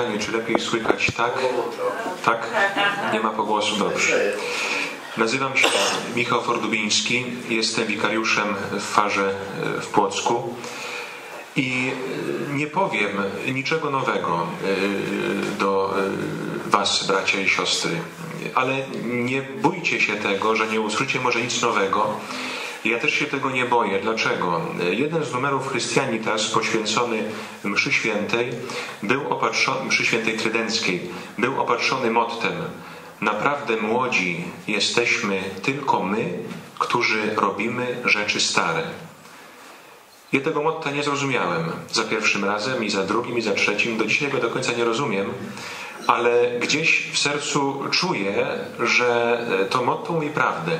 pytanie, czy lepiej słychać tak? Tak? Nie ma pogłosu? Dobrze. Nazywam się Michał Fordubiński, jestem wikariuszem w Farze w Płocku i nie powiem niczego nowego e, do e, Was, bracia i siostry, ale nie bójcie się tego, że nie usłyszycie może nic nowego, ja też się tego nie boję. Dlaczego? Jeden z numerów Chrystianitas poświęcony mszy świętej był opatrzony, mszy świętej trydenckiej, był opatrzony mottem Naprawdę młodzi jesteśmy tylko my, którzy robimy rzeczy stare. Ja tego motta nie zrozumiałem za pierwszym razem i za drugim i za trzecim. Do dzisiaj go do końca nie rozumiem, ale gdzieś w sercu czuję, że to motto mówi prawdę.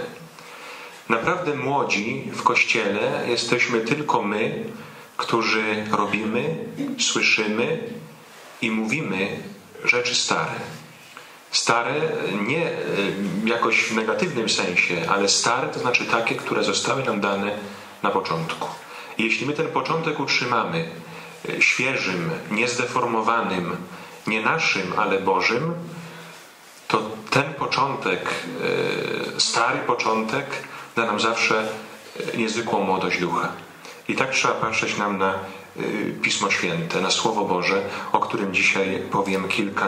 Naprawdę młodzi w kościele jesteśmy tylko my, którzy robimy, słyszymy i mówimy rzeczy stare. Stare nie e, jakoś w negatywnym sensie, ale stare to znaczy takie, które zostały nam dane na początku. Jeśli my ten początek utrzymamy e, świeżym, niezdeformowanym, nie naszym, ale Bożym, to ten początek, e, stary początek, da nam zawsze e, niezwykłą młodość ducha. I tak trzeba patrzeć nam na e, Pismo Święte, na Słowo Boże, o którym dzisiaj powiem kilka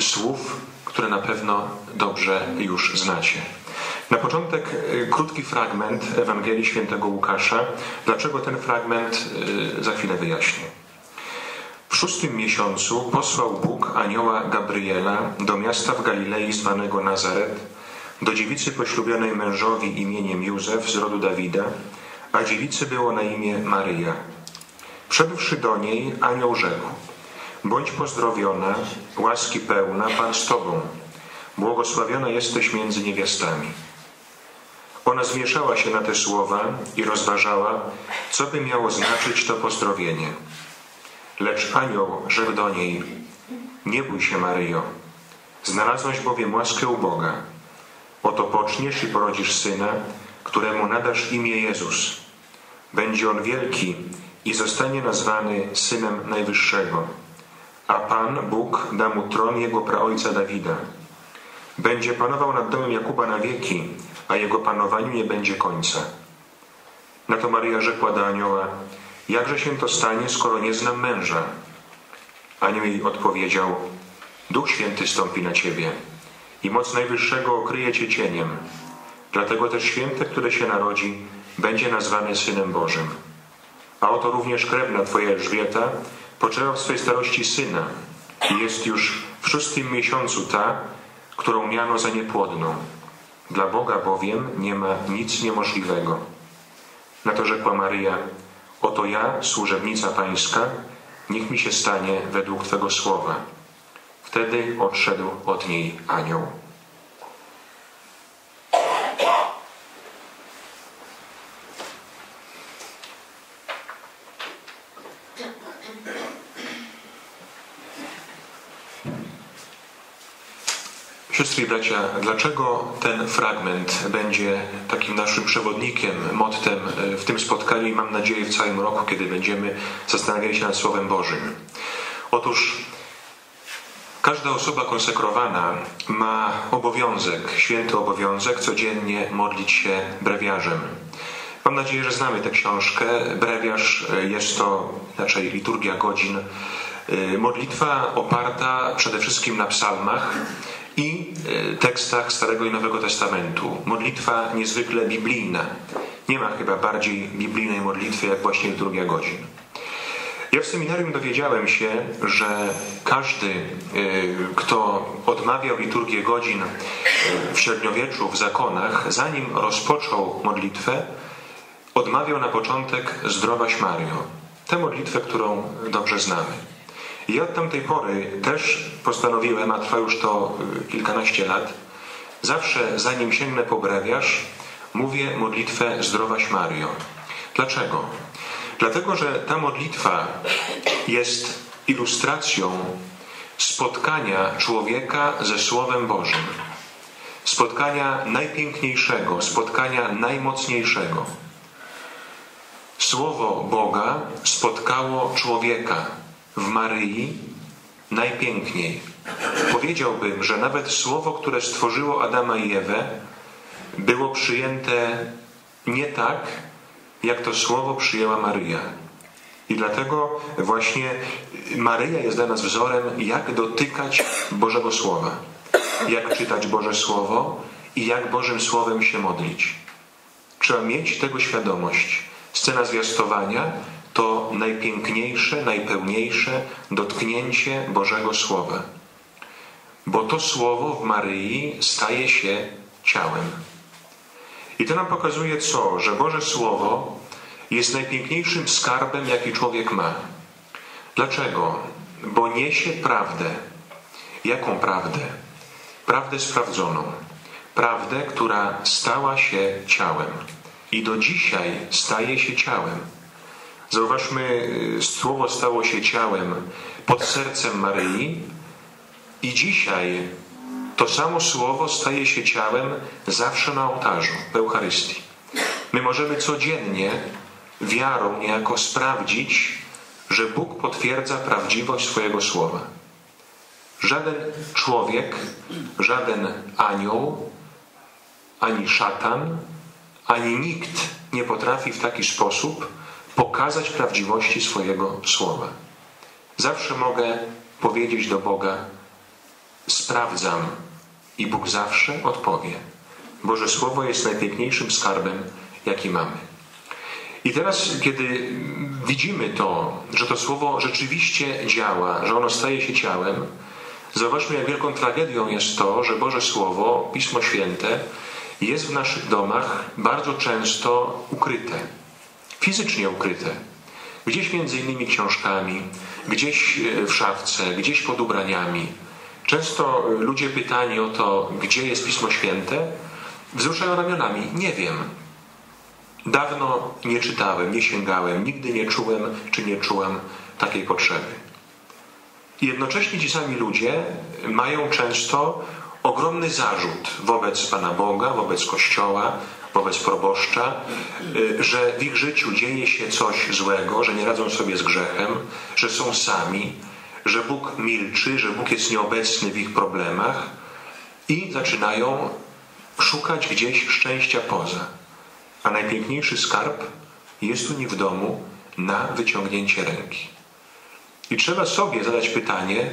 słów, które na pewno dobrze już znacie. Na początek e, krótki fragment Ewangelii Świętego Łukasza. Dlaczego ten fragment za chwilę wyjaśnię. W szóstym miesiącu posłał Bóg anioła Gabriela do miasta w Galilei zwanego Nazaret, do dziewicy poślubionej mężowi imieniem Józef z rodu Dawida, a dziewicy było na imię Maryja. Wszedłszy do niej, anioł rzekł: Bądź pozdrowiona, łaski pełna, Pan z Tobą. Błogosławiona jesteś między niewiastami. Ona zmieszała się na te słowa i rozważała, co by miało znaczyć to pozdrowienie. Lecz anioł rzekł do niej: Nie bój się, Maryjo, znalazłaś bowiem łaskę u Boga. Oto poczniesz i porodzisz syna, któremu nadasz imię Jezus. Będzie on wielki i zostanie nazwany Synem Najwyższego. A Pan, Bóg, da mu tron jego praojca Dawida. Będzie panował nad domem Jakuba na wieki, a jego panowaniu nie będzie końca. Na to Maryja rzekła do anioła, jakże się to stanie, skoro nie znam męża? Anioł jej odpowiedział, Duch Święty stąpi na ciebie i moc Najwyższego okryje cię cieniem. Dlatego też święte, które się narodzi, będzie nazwane Synem Bożym. A oto również krewna twoja Elżbieta poczęła w swojej starości syna i jest już w szóstym miesiącu ta, którą miano za niepłodną. Dla Boga bowiem nie ma nic niemożliwego. Na to rzekła Maryja, oto ja, służebnica pańska, niech mi się stanie według Twego słowa. Wtedy odszedł od niej anioł. Siostry i bracia, dlaczego ten fragment będzie takim naszym przewodnikiem, mottem w tym spotkaniu i mam nadzieję w całym roku, kiedy będziemy zastanawiali się nad Słowem Bożym? Otóż Każda osoba konsekrowana ma obowiązek, święty obowiązek, codziennie modlić się brewiarzem. Mam nadzieję, że znamy tę książkę. Brewiarz jest to inaczej liturgia godzin, y, modlitwa oparta przede wszystkim na psalmach i y, tekstach Starego i Nowego Testamentu. Modlitwa niezwykle biblijna. Nie ma chyba bardziej biblijnej modlitwy jak właśnie liturgia godzin. Ja w seminarium dowiedziałem się, że każdy, y, kto odmawiał liturgię godzin y, w średniowieczu, w zakonach, zanim rozpoczął modlitwę, odmawiał na początek Zdrowaś Mario. Tę modlitwę, którą dobrze znamy. I od tamtej pory też postanowiłem, a trwa już to y, kilkanaście lat, zawsze zanim sięgnę po brewiarz, mówię modlitwę Zdrowaś Mario. Dlaczego? Dlatego, że ta modlitwa jest ilustracją spotkania człowieka ze Słowem Bożym. Spotkania najpiękniejszego, spotkania najmocniejszego. Słowo Boga spotkało człowieka w Maryi najpiękniej. Powiedziałbym, że nawet słowo, które stworzyło Adama i Ewę, było przyjęte nie tak, jak to słowo przyjęła Maryja. I dlatego właśnie Maryja jest dla nas wzorem, jak dotykać Bożego Słowa, jak czytać Boże Słowo i jak Bożym Słowem się modlić. Trzeba mieć tego świadomość. Scena zwiastowania to najpiękniejsze, najpełniejsze dotknięcie Bożego Słowa. Bo to Słowo w Maryi staje się ciałem. I to nam pokazuje co? Że Boże Słowo jest najpiękniejszym skarbem, jaki człowiek ma. Dlaczego? Bo niesie prawdę. Jaką prawdę? Prawdę sprawdzoną. Prawdę, która stała się ciałem. I do dzisiaj staje się ciałem. Zauważmy, słowo stało się ciałem pod sercem Maryi i dzisiaj to samo słowo staje się ciałem zawsze na ołtarzu, w Eucharystii. My możemy codziennie wiarą niejako sprawdzić, że Bóg potwierdza prawdziwość swojego słowa. Żaden człowiek, żaden anioł, ani szatan, ani nikt nie potrafi w taki sposób pokazać prawdziwości swojego słowa. Zawsze mogę powiedzieć do Boga: Sprawdzam, i Bóg zawsze odpowie. Boże Słowo jest najpiękniejszym skarbem, jaki mamy. I teraz, kiedy widzimy to, że to Słowo rzeczywiście działa, że ono staje się ciałem, zauważmy, jak wielką tragedią jest to, że Boże Słowo, Pismo Święte, jest w naszych domach bardzo często ukryte, fizycznie ukryte. Gdzieś między innymi książkami, gdzieś w szafce, gdzieś pod ubraniami. Często ludzie pytani o to, gdzie jest Pismo Święte, wzruszają ramionami. Nie wiem. Dawno nie czytałem, nie sięgałem, nigdy nie czułem czy nie czułam takiej potrzeby. Jednocześnie ci sami ludzie mają często ogromny zarzut wobec Pana Boga, wobec Kościoła, wobec proboszcza, y, że w ich życiu dzieje się coś złego, że nie radzą sobie z grzechem, że są sami, że Bóg milczy, że Bóg jest nieobecny w ich problemach i zaczynają szukać gdzieś szczęścia poza. A najpiękniejszy skarb jest u nich w domu na wyciągnięcie ręki. I trzeba sobie zadać pytanie,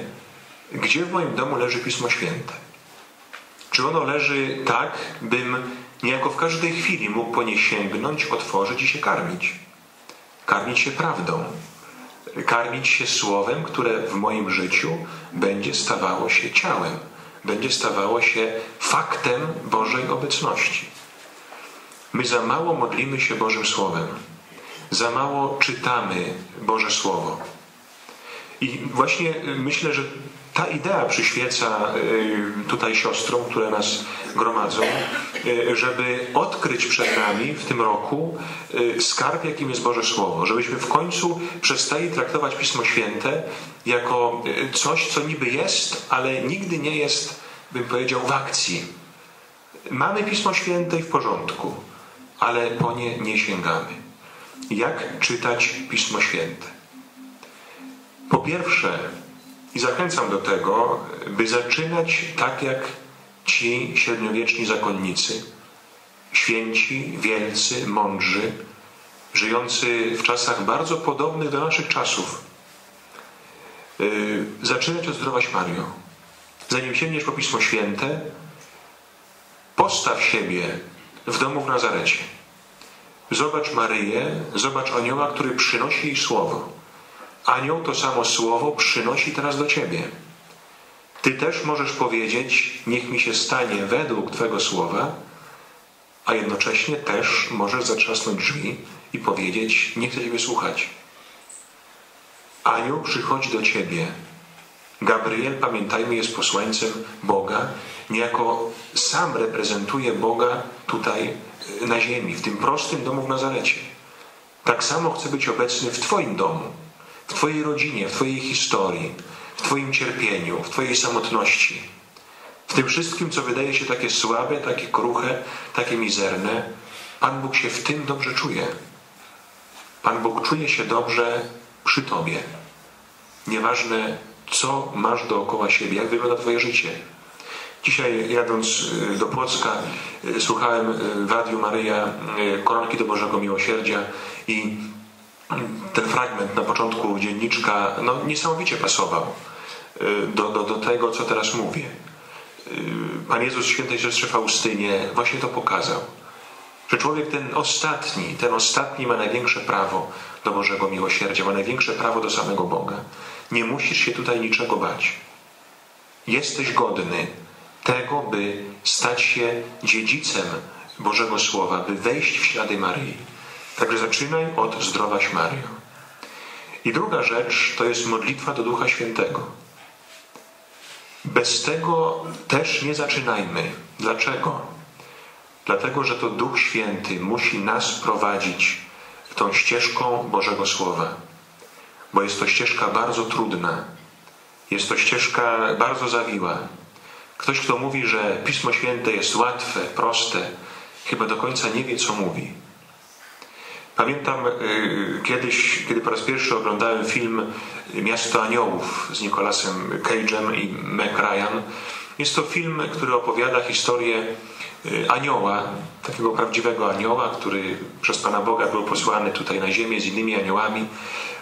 gdzie w moim domu leży Pismo Święte? Czy ono leży tak, bym niejako w każdej chwili mógł po nie sięgnąć, otworzyć i się karmić? Karmić się prawdą, karmić się słowem, które w moim życiu będzie stawało się ciałem, będzie stawało się faktem Bożej obecności. My za mało modlimy się Bożym Słowem, za mało czytamy Boże Słowo. I właśnie myślę, że ta idea przyświeca y, tutaj siostrom, które nas gromadzą, y, żeby odkryć przed nami w tym roku y, skarb, jakim jest Boże Słowo. Żebyśmy w końcu przestali traktować Pismo Święte jako coś, co niby jest, ale nigdy nie jest, bym powiedział, w akcji. Mamy Pismo Święte w porządku, ale po nie nie sięgamy. Jak czytać Pismo Święte? Po pierwsze, i zachęcam do tego, by zaczynać tak jak ci średniowieczni zakonnicy, święci, wielcy, mądrzy, żyjący w czasach bardzo podobnych do naszych czasów. Yy, zaczynać od Zdrowaś Mario. Zanim sięgniesz po Pismo Święte, postaw siebie w domu w Nazarecie. Zobacz Maryję, zobacz anioła, który przynosi jej słowo anioł to samo słowo przynosi teraz do ciebie. Ty też możesz powiedzieć, niech mi się stanie według Twego słowa, a jednocześnie też możesz zatrzasnąć drzwi i powiedzieć, nie chcę Ciebie słuchać. Anioł przychodzi do Ciebie. Gabriel, pamiętajmy, jest posłańcem Boga, niejako sam reprezentuje Boga tutaj na ziemi, w tym prostym domu w Nazarecie. Tak samo chce być obecny w Twoim domu w Twojej rodzinie, w Twojej historii, w Twoim cierpieniu, w Twojej samotności, w tym wszystkim, co wydaje się takie słabe, takie kruche, takie mizerne, Pan Bóg się w tym dobrze czuje. Pan Bóg czuje się dobrze przy Tobie. Nieważne, co masz dookoła siebie, jak wygląda Twoje życie. Dzisiaj jadąc y, do Płocka y, słuchałem w Radiu Maryja koronki do Bożego Miłosierdzia i ten fragment na początku dzienniczka no, niesamowicie pasował do, do, do tego, co teraz mówię. Pan Jezus świętej siostrze Faustynie właśnie to pokazał. Że człowiek ten ostatni, ten ostatni ma największe prawo do Bożego miłosierdzia, ma największe prawo do samego Boga. Nie musisz się tutaj niczego bać. Jesteś godny tego, by stać się dziedzicem Bożego Słowa, by wejść w ślady Maryi. Także zaczynaj od zdrowaś Mario. I druga rzecz to jest modlitwa do Ducha Świętego. Bez tego też nie zaczynajmy. Dlaczego? Dlatego, że to Duch Święty musi nas prowadzić tą ścieżką Bożego Słowa. Bo jest to ścieżka bardzo trudna. Jest to ścieżka bardzo zawiła. Ktoś, kto mówi, że Pismo Święte jest łatwe, proste, chyba do końca nie wie, co mówi. Pamiętam y, kiedyś, kiedy po raz pierwszy oglądałem film Miasto Aniołów z Nicolasem Cage'em i Meg Ryan. Jest to film, który opowiada historię y, anioła, takiego prawdziwego anioła, który przez Pana Boga był posłany tutaj na ziemię z innymi aniołami,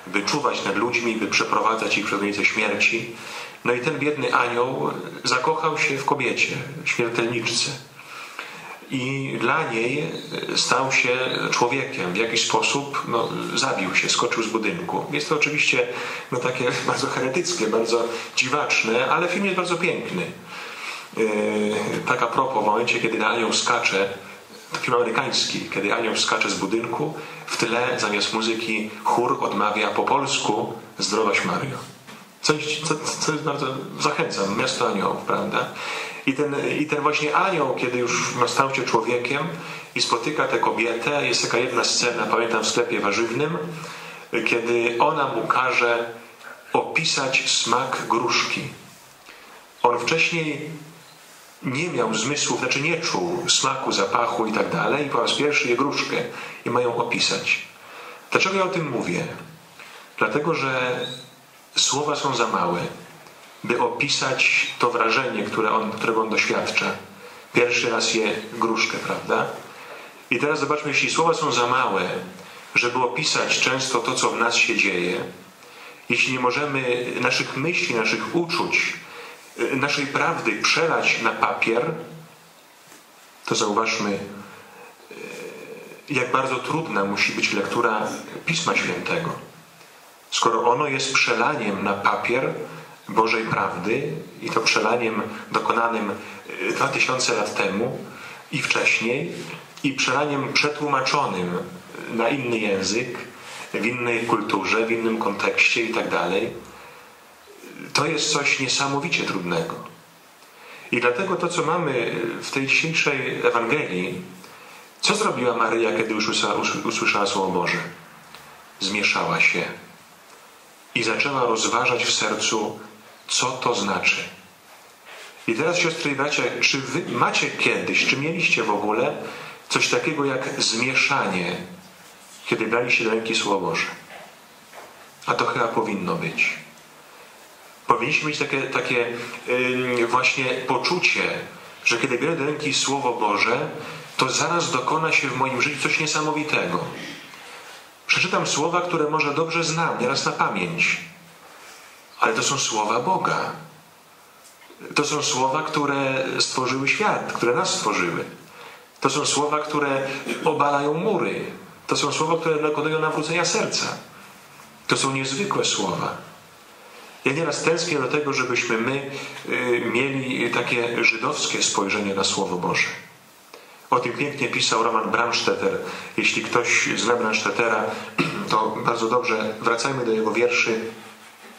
by czuwać nad ludźmi, by przeprowadzać ich przez granicę śmierci. No i ten biedny anioł zakochał się w kobiecie, śmiertelniczce i dla niej stał się człowiekiem. W jakiś sposób no, zabił się, skoczył z budynku. Jest to oczywiście no, takie bardzo heretyckie, bardzo dziwaczne, ale film jest bardzo piękny. Yy, tak a propos, w momencie, kiedy anioł skacze, to film amerykański, kiedy anioł skacze z budynku, w tle zamiast muzyki chór odmawia po polsku Zdrowaś Mario. Coś, co, co jest bardzo, zachęcam, miasto aniołów, prawda? I ten, I ten właśnie anioł, kiedy już stał się człowiekiem i spotyka tę kobietę, jest taka jedna scena, pamiętam w sklepie warzywnym, kiedy ona mu każe opisać smak gruszki. On wcześniej nie miał zmysłów, znaczy nie czuł smaku, zapachu i tak dalej, i po raz pierwszy je gruszkę i mają opisać. Dlaczego ja o tym mówię? Dlatego, że słowa są za małe by opisać to wrażenie, które on, którego on doświadcza. Pierwszy raz je gruszkę, prawda? I teraz zobaczmy, jeśli słowa są za małe, żeby opisać często to, co w nas się dzieje, jeśli nie możemy naszych myśli, naszych uczuć, y, naszej prawdy przelać na papier, to zauważmy, y, jak bardzo trudna musi być lektura Pisma Świętego. Skoro ono jest przelaniem na papier, Bożej prawdy i to przelaniem dokonanym 2000 e, lat temu i wcześniej i przelaniem przetłumaczonym na inny język, w innej kulturze, w innym kontekście i tak dalej. To jest coś niesamowicie trudnego. I dlatego to, co mamy w tej dzisiejszej Ewangelii, co zrobiła Maryja, kiedy już usłyszała Słowo Boże? Zmieszała się i zaczęła rozważać w sercu co to znaczy. I teraz, siostry i bracia, czy wy macie kiedyś, czy mieliście w ogóle coś takiego jak zmieszanie, kiedy braliście do ręki Słowo Boże? A to chyba powinno być. Powinniśmy mieć takie, takie yy, właśnie poczucie, że kiedy biorę do ręki Słowo Boże, to zaraz dokona się w moim życiu coś niesamowitego. Przeczytam słowa, które może dobrze znam, nieraz na pamięć ale to są słowa Boga. To są słowa, które stworzyły świat, które nas stworzyły. To są słowa, które obalają mury. To są słowa, które dokonują nawrócenia serca. To są niezwykłe słowa. Ja nieraz tęsknię do tego, żebyśmy my y, mieli takie żydowskie spojrzenie na Słowo Boże. O tym pięknie pisał Roman Bramstetter. Jeśli ktoś zna Bramstettera, to bardzo dobrze wracajmy do jego wierszy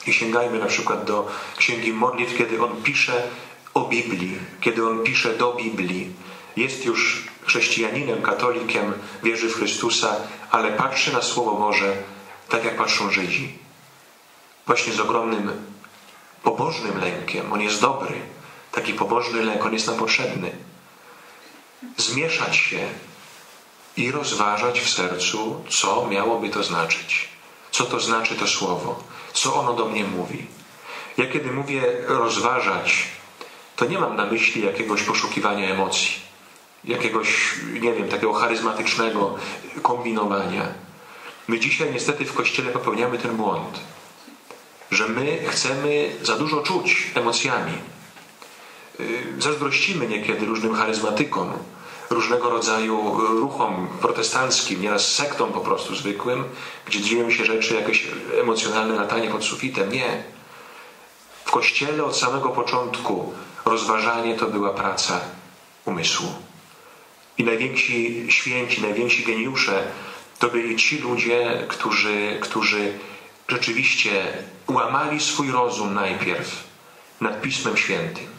i sięgajmy na przykład do Księgi Modlitw, kiedy on pisze o Biblii, kiedy on pisze do Biblii. Jest już chrześcijaninem, katolikiem, wierzy w Chrystusa, ale patrzy na Słowo Boże tak, jak patrzą Żydzi. Właśnie z ogromnym pobożnym lękiem. On jest dobry. Taki pobożny lęk, on jest nam potrzebny. Zmieszać się i rozważać w sercu, co miałoby to znaczyć. Co to znaczy to słowo co ono do mnie mówi. Ja kiedy mówię rozważać, to nie mam na myśli jakiegoś poszukiwania emocji, jakiegoś, nie wiem, takiego charyzmatycznego kombinowania. My dzisiaj niestety w Kościele popełniamy ten błąd, że my chcemy za dużo czuć emocjami. Y, zazdrościmy niekiedy różnym charyzmatykom, różnego rodzaju ruchom protestanckim, nieraz sektom po prostu zwykłym, gdzie dzieją się rzeczy, jakieś emocjonalne latanie pod sufitem. Nie. W Kościele od samego początku rozważanie to była praca umysłu. I najwięksi święci, najwięksi geniusze to byli ci ludzie, którzy, którzy rzeczywiście łamali swój rozum najpierw nad Pismem Świętym.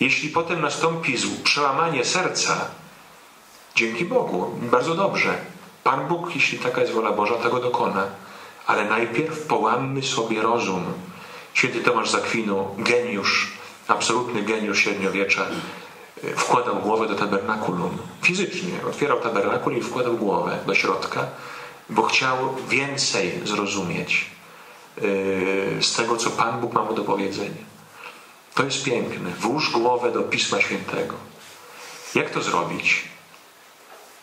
Jeśli potem nastąpi przełamanie serca, dzięki Bogu, bardzo dobrze. Pan Bóg, jeśli taka jest wola Boża, tego dokona. Ale najpierw połammy sobie rozum. Święty Tomasz Zakwinu, geniusz, absolutny geniusz średniowiecza, wkładał głowę do tabernakulum. Fizycznie otwierał tabernakul i wkładał głowę do środka, bo chciał więcej zrozumieć yy, z tego, co Pan Bóg ma mu do powiedzenia. To jest piękne. Włóż głowę do Pisma Świętego. Jak to zrobić?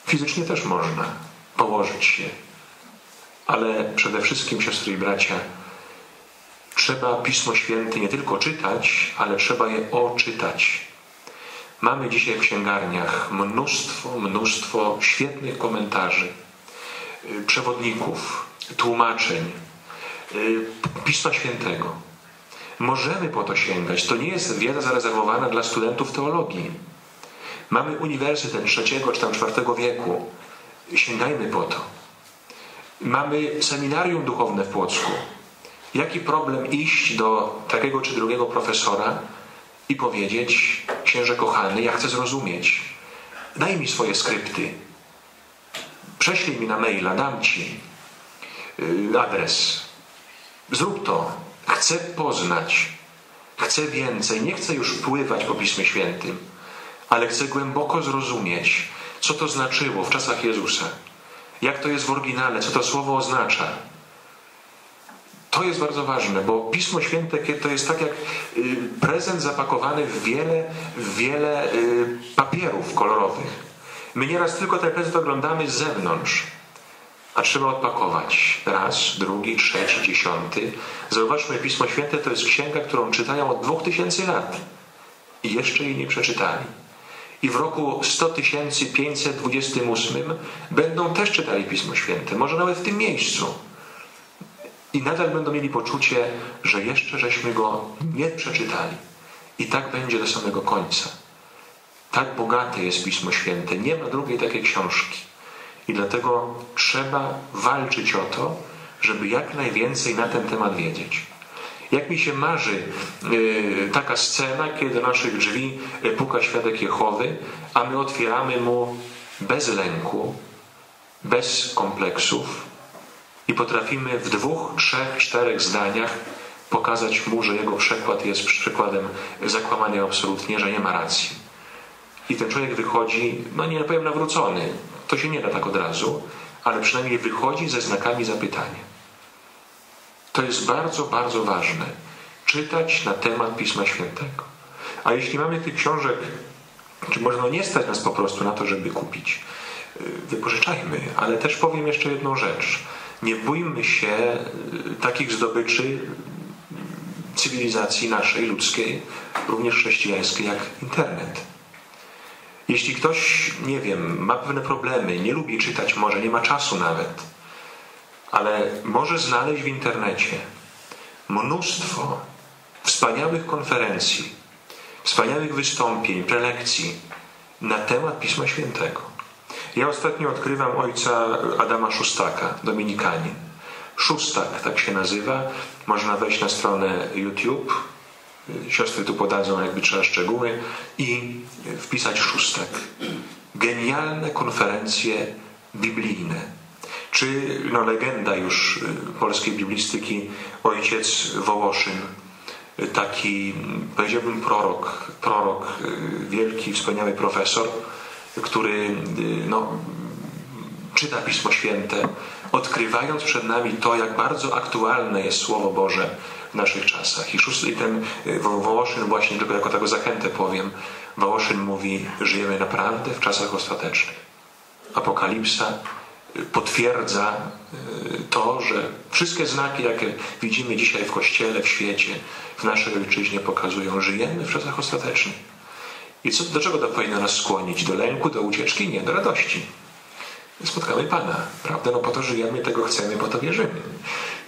Fizycznie też można położyć się, ale przede wszystkim, siostry i bracia, trzeba Pismo Święte nie tylko czytać, ale trzeba je oczytać. Mamy dzisiaj w księgarniach mnóstwo, mnóstwo świetnych komentarzy, y, przewodników, tłumaczeń y, Pisma Świętego. Możemy po to sięgać. To nie jest wiedza zarezerwowana dla studentów teologii. Mamy uniwersytet trzeciego czy tam czwartego wieku. Sięgajmy po to. Mamy seminarium duchowne w Płocku. Jaki problem iść do takiego czy drugiego profesora i powiedzieć, księże kochany, ja chcę zrozumieć. Daj mi swoje skrypty. Prześlij mi na maila, dam ci y, adres. Zrób to. Chcę poznać. Chcę więcej. Nie chcę już pływać po Pismie Świętym, ale chcę głęboko zrozumieć, co to znaczyło w czasach Jezusa. Jak to jest w oryginale, co to słowo oznacza. To jest bardzo ważne, bo Pismo Święte to jest tak jak y, prezent zapakowany w wiele, w wiele y, papierów kolorowych. My nieraz tylko ten prezent oglądamy z zewnątrz, a trzeba odpakować. Raz, drugi, trzeci, dziesiąty. Zauważmy, Pismo Święte to jest księga, którą czytają od dwóch tysięcy lat i jeszcze jej nie przeczytali. I w roku 100 528 będą też czytali Pismo Święte, może nawet w tym miejscu. I nadal będą mieli poczucie, że jeszcze żeśmy go nie przeczytali. I tak będzie do samego końca. Tak bogate jest Pismo Święte. Nie ma drugiej takiej książki. I dlatego trzeba walczyć o to, żeby jak najwięcej na ten temat wiedzieć. Jak mi się marzy yy, taka scena, kiedy do naszych drzwi puka świadek Jehowy, a my otwieramy mu bez lęku, bez kompleksów i potrafimy w dwóch, trzech, czterech zdaniach pokazać mu, że jego przekład jest przykładem zakłamania absolutnie, że nie ma racji. I ten człowiek wychodzi, no nie powiem nawrócony, to się nie da tak od razu, ale przynajmniej wychodzi ze znakami zapytania. To jest bardzo, bardzo ważne. Czytać na temat Pisma Świętego. A jeśli mamy tych książek, czy można nie stać nas po prostu na to, żeby kupić, y, wypożyczajmy. Ale też powiem jeszcze jedną rzecz. Nie bójmy się y, takich zdobyczy cywilizacji naszej, ludzkiej, również chrześcijańskiej, jak internet. Jeśli ktoś, nie wiem, ma pewne problemy, nie lubi czytać, może nie ma czasu nawet, ale może znaleźć w internecie mnóstwo wspaniałych konferencji, wspaniałych wystąpień, prelekcji na temat Pisma Świętego. Ja ostatnio odkrywam ojca Adama Szustaka, dominikanin. Szustak tak się nazywa. Można wejść na stronę YouTube. Siostry tu podadzą, jakby trzeba szczegóły, i wpisać Szustak. Genialne konferencje biblijne czy no, legenda już y, polskiej biblistyki, ojciec Wołoszyn, y, taki, powiedziałbym, prorok, prorok, y, wielki, wspaniały profesor, który no, czyta Pismo Święte, odkrywając przed nami to, jak bardzo aktualne jest Słowo Boże w naszych czasach. I, szósty, i ten y, Wołoszyn właśnie, tylko jako taką zachętę powiem, Wołoszyn mówi, żyjemy naprawdę w czasach ostatecznych. Apokalipsa y, potwierdza y, to, że wszystkie znaki, jakie widzimy dzisiaj w Kościele, w świecie, w naszej ojczyźnie pokazują, żyjemy w czasach ostatecznych. I co, do czego to powinno nas skłonić? Do lęku, do ucieczki? Nie, do radości. Spotkamy Pana, prawda? No po to żyjemy, tego chcemy, po to wierzymy.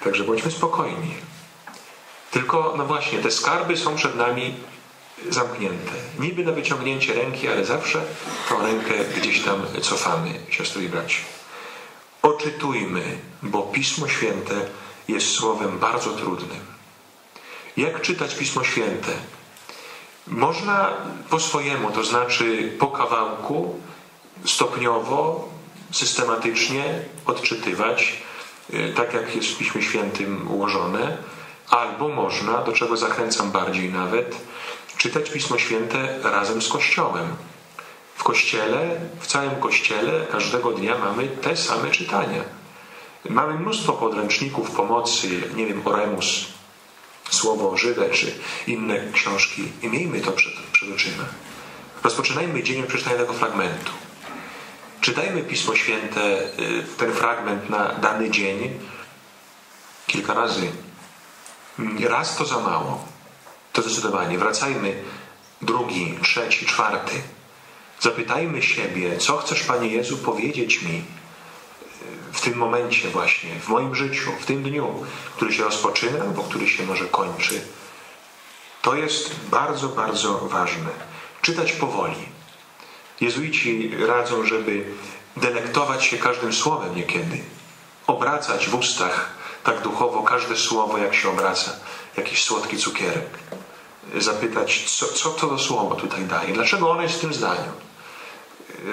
Także bądźmy spokojni. Tylko, no właśnie, te skarby są przed nami zamknięte. Niby na wyciągnięcie ręki, ale zawsze tą rękę gdzieś tam cofamy, siostry i braci. Oczytujmy, bo Pismo Święte jest słowem bardzo trudnym. Jak czytać Pismo Święte? Można po swojemu, to znaczy po kawałku, stopniowo, systematycznie odczytywać, y, tak jak jest w Piśmie Świętym ułożone, albo można, do czego zachęcam bardziej nawet, czytać Pismo Święte razem z Kościołem. W Kościele, w całym Kościele każdego dnia mamy te same czytania. Mamy mnóstwo podręczników pomocy, nie wiem, Oremus, Słowo Żywe czy inne książki i miejmy to przed, przed oczyma. Rozpoczynajmy dzień od przeczytania tego fragmentu. Czytajmy Pismo Święte, y, ten fragment na dany dzień kilka razy. Raz to za mało. To zdecydowanie. Wracajmy drugi, trzeci, czwarty. Zapytajmy siebie, co chcesz, Panie Jezu, powiedzieć mi w tym momencie właśnie, w moim życiu, w tym dniu, który się rozpoczyna albo który się może kończy. To jest bardzo, bardzo ważne. Czytać powoli. Jezuici radzą, żeby delektować się każdym słowem niekiedy. Obracać w ustach tak duchowo każde słowo, jak się obraca jakiś słodki cukierek. Zapytać, co, co to do słowo tutaj daje? Dlaczego ono jest w tym zdaniu?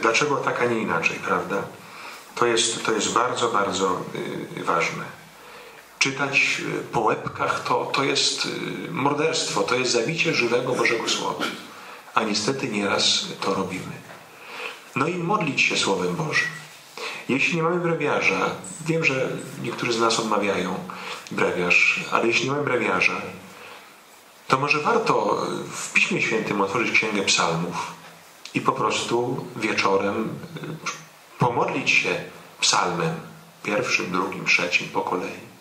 Dlaczego tak, a nie inaczej, prawda? To jest, to jest bardzo, bardzo y, ważne. Czytać po łebkach to, to jest y, morderstwo, to jest zabicie żywego Bożego Słowa. A niestety nieraz to robimy. No i modlić się Słowem Bożym. Jeśli nie mamy brewiarza, wiem, że niektórzy z nas odmawiają brewiarz, ale jeśli nie mamy brewiarza, to może warto w Piśmie Świętym otworzyć Księgę Psalmów i po prostu wieczorem pomodlić się psalmem, pierwszym, drugim, trzecim po kolei.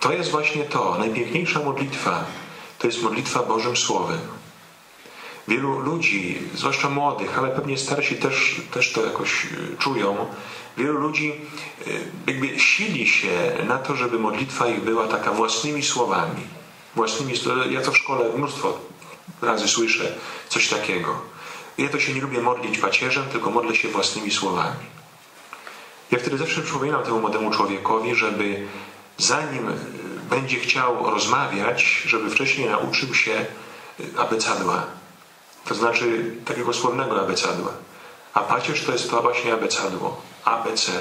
To jest właśnie to, najpiękniejsza modlitwa, to jest modlitwa Bożym Słowem. Wielu ludzi, zwłaszcza młodych, ale pewnie starsi też, też to jakoś e, czują, wielu ludzi e, jakby sili się na to, żeby modlitwa ich była taka własnymi słowami. Własnymi, ja to w szkole mnóstwo razy słyszę coś takiego. Ja to się nie lubię modlić pacierzem, tylko modlę się własnymi słowami. Ja wtedy zawsze przypominam temu młodemu człowiekowi, żeby zanim e, będzie chciał rozmawiać, żeby wcześniej nauczył się abecadła. To znaczy takiego słownego abecadła. A pacierz to jest to właśnie abecadło. ABC.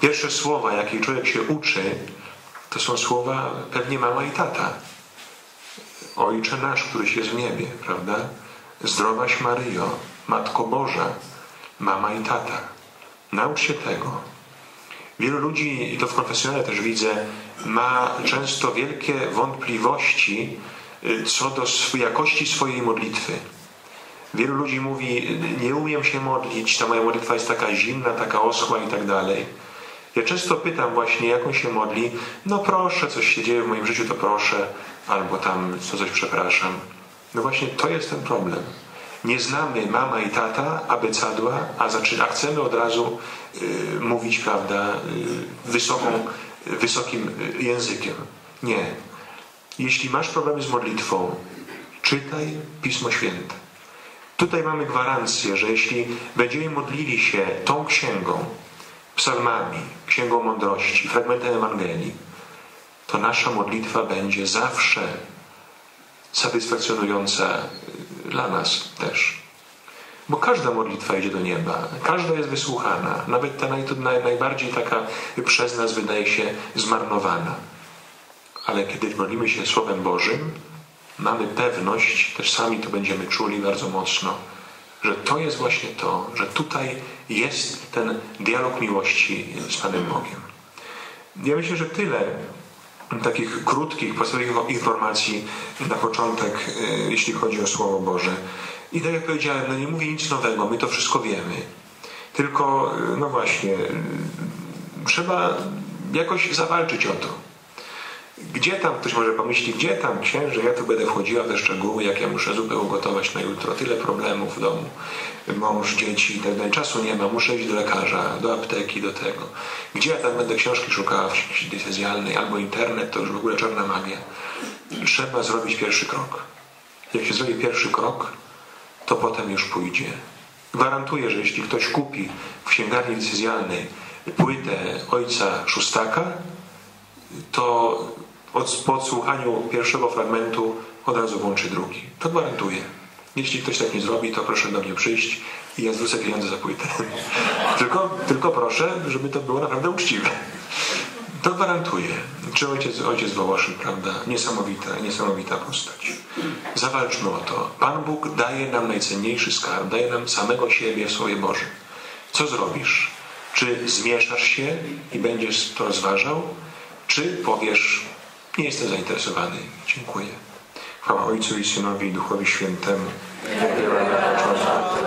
Pierwsze słowa, jakie człowiek się uczy, to są słowa pewnie mama i tata. Ojcze nasz, któryś jest w niebie, prawda? Zdrowaś Maryjo, Matko Boża, mama i tata. Naucz się tego. Wielu ludzi, i to w konfesjonale też widzę, ma często wielkie wątpliwości y, co do jakości swojej modlitwy. Wielu ludzi mówi, nie umiem się modlić, ta moja modlitwa jest taka zimna, taka oschła i tak dalej. Ja często pytam właśnie, jak on się modli. No proszę, coś się dzieje w moim życiu, to proszę, albo tam co coś przepraszam. No właśnie to jest ten problem. Nie znamy mama i tata, abecadła, a, zaczyna, a chcemy od razu y, mówić, prawda, y, wysoką, wysokim językiem. Nie. Jeśli masz problemy z modlitwą, czytaj Pismo Święte. Tutaj mamy gwarancję, że jeśli będziemy modlili się tą księgą, psalmami, księgą mądrości, fragmentem Ewangelii, to nasza modlitwa będzie zawsze satysfakcjonująca dla nas też. Bo każda modlitwa idzie do nieba, każda jest wysłuchana, nawet ta naj, najbardziej taka przez nas wydaje się zmarnowana. Ale kiedy modlimy się Słowem Bożym, mamy pewność, też sami to będziemy czuli bardzo mocno, że to jest właśnie to, że tutaj jest ten dialog miłości z Panem Bogiem. Ja myślę, że tyle takich krótkich, podstawowych informacji na początek, y, jeśli chodzi o Słowo Boże. I tak jak powiedziałem, no nie mówię nic nowego, my to wszystko wiemy. Tylko, y, no właśnie, trzeba jakoś zawalczyć o to. Gdzie tam, ktoś może pomyśli, gdzie tam księże, ja tu będę wchodziła w te szczegóły, jak ja muszę zupę ugotować na jutro, tyle problemów w domu, mąż, dzieci, tak czasu nie ma, muszę iść do lekarza, do apteki, do tego. Gdzie ja tam będę książki szukała w sieci decyzjalnej, albo internet, to już w ogóle czarna magia. Trzeba zrobić pierwszy krok. Jak się zrobi pierwszy krok, to potem już pójdzie. Gwarantuję, że jeśli ktoś kupi w księgarni decyzjalnej płytę ojca Szóstaka, to po odsłuchaniu pierwszego fragmentu od razu włączy drugi. To gwarantuję. Jeśli ktoś tak nie zrobi, to proszę do mnie przyjść i ja zwrócę pieniądze za płytę. tylko, tylko proszę, żeby to było naprawdę uczciwe. To gwarantuję. Czy ojciec, ojciec Wołoszyn, prawda? Niesamowita, niesamowita postać. Zawalczmy o to. Pan Bóg daje nam najcenniejszy skarb, daje nam samego siebie w Słowie Bożym. Co zrobisz? Czy zmieszasz się i będziesz to rozważał? Czy powiesz, nie jestem zainteresowany, dziękuję. Chwała Ojcu i Synowi i Duchowi Świętemu. Początku,